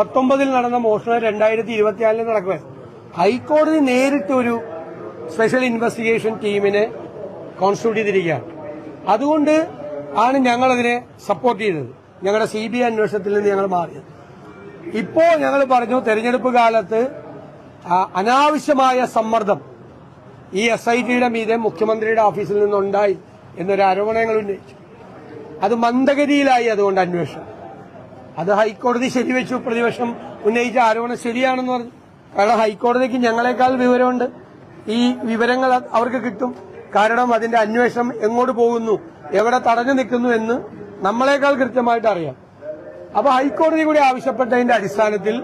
പത്തൊമ്പതിൽ നടന്ന മോഷണം രണ്ടായിരത്തി ഇരുപത്തിനാലിൽ നടക്കുകയാണ് ഹൈക്കോടതി നേരിട്ട് ഒരു സ്പെഷ്യൽ ഇൻവെസ്റ്റിഗേഷൻ ടീമിനെ കോൺസ്റ്റിറ്റ്യൂട്ട് ചെയ്തിരിക്കുകയാണ്. അതുകൊണ്ട് ആണ് ഞങ്ങളതിനെ സപ്പോർട്ട് ചെയ്തത്. ഞങ്ങളുടെ സി ബി ഐ അന്വേഷണത്തിൽ നിന്ന് ഞങ്ങൾ മാറിയത്. ഇപ്പോൾ ഞങ്ങൾ പറഞ്ഞു തെരഞ്ഞെടുപ്പ് കാലത്ത് അനാവശ്യമായ സമ്മർദ്ദം ഈ എസ് ഐ ടിയുടെ മീതെ മുഖ്യമന്ത്രിയുടെ ഓഫീസിൽ നിന്നുണ്ടായി എന്നൊരു ആരോപണങ്ങൾ ഉന്നയിച്ചു. അത് മന്ദഗതിയിലായി അതുകൊണ്ട് അന്വേഷണം. അത് ഹൈക്കോടതി ശരിവെച്ചു. പ്രതിപക്ഷം ഉന്നയിച്ച ആരോപണം ശരിയാണെന്ന് പറഞ്ഞു. കാരണം ഹൈക്കോടതിക്ക് ഞങ്ങളെക്കാൾ വിവരമുണ്ട്. ഈ വിവരങ്ങൾ അവർക്ക് കിട്ടും. കാരണം അതിന്റെ അന്വേഷണം എങ്ങോട്ട് പോകുന്നു എവിടെ തടഞ്ഞു നിൽക്കുന്നു എന്ന് നമ്മളെക്കാൾ കൃത്യമായിട്ട് അറിയാം. അപ്പൊ ഹൈക്കോടതി കൂടി ആവശ്യപ്പെട്ടതിന്റെ അടിസ്ഥാനത്തിൽ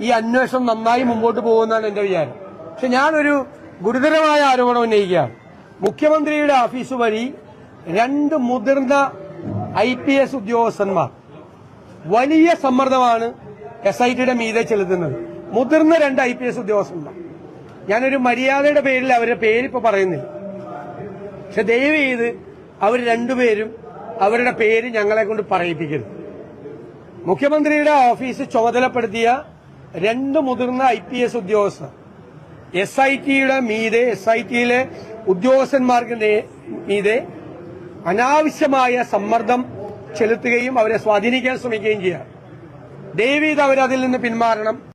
ഈ അന്വേഷണം നന്നായി മുമ്പോട്ട് പോകുമെന്നാണ് എന്റെ വിചാരം. പക്ഷെ ഞാനൊരു ഗുരുതരമായ ആരോപണം ഉന്നയിക്കുകയാണ്. മുഖ്യമന്ത്രിയുടെ ഓഫീസ് വഴി രണ്ട് മുതിർന്ന ഐ ഉദ്യോഗസ്ഥന്മാർ വലിയ സമ്മർദ്ദമാണ് എസ് ഐ ടിയുടെ മീതെ ചെലുത്തുന്നത്. മുതിർന്ന രണ്ട് ഐ പി എസ് ഉദ്യോഗസ്ഥന്മാർ. ഞാനൊരു മര്യാദയുടെ പേരിൽ അവരുടെ പേരിപ്പോ പറയുന്നില്ല. പക്ഷെ ദയവ് ചെയ്ത് അവർ രണ്ടുപേരും അവരുടെ പേര് ഞങ്ങളെ കൊണ്ട് പറയിപ്പിക്കരുത്. മുഖ്യമന്ത്രിയുടെ ഓഫീസ് ചുമതലപ്പെടുത്തിയ രണ്ട് മുതിർന്ന ഐ പി എസ് ഉദ്യോഗസ്ഥർ എസ് ഐ ടിയുടെ മീതെ എസ് ഐ ടിയിലെ ഉദ്യോഗസ്ഥന്മാർക്ക് മീതെ അനാവശ്യമായ സമ്മർദ്ദം ചെലുത്തുകയും അവരെ സ്വാധീനിക്കാൻ ശ്രമിക്കുകയും ചെയ്യാം. ദയവീത് അവരതിൽ നിന്ന് പിന്മാറണം.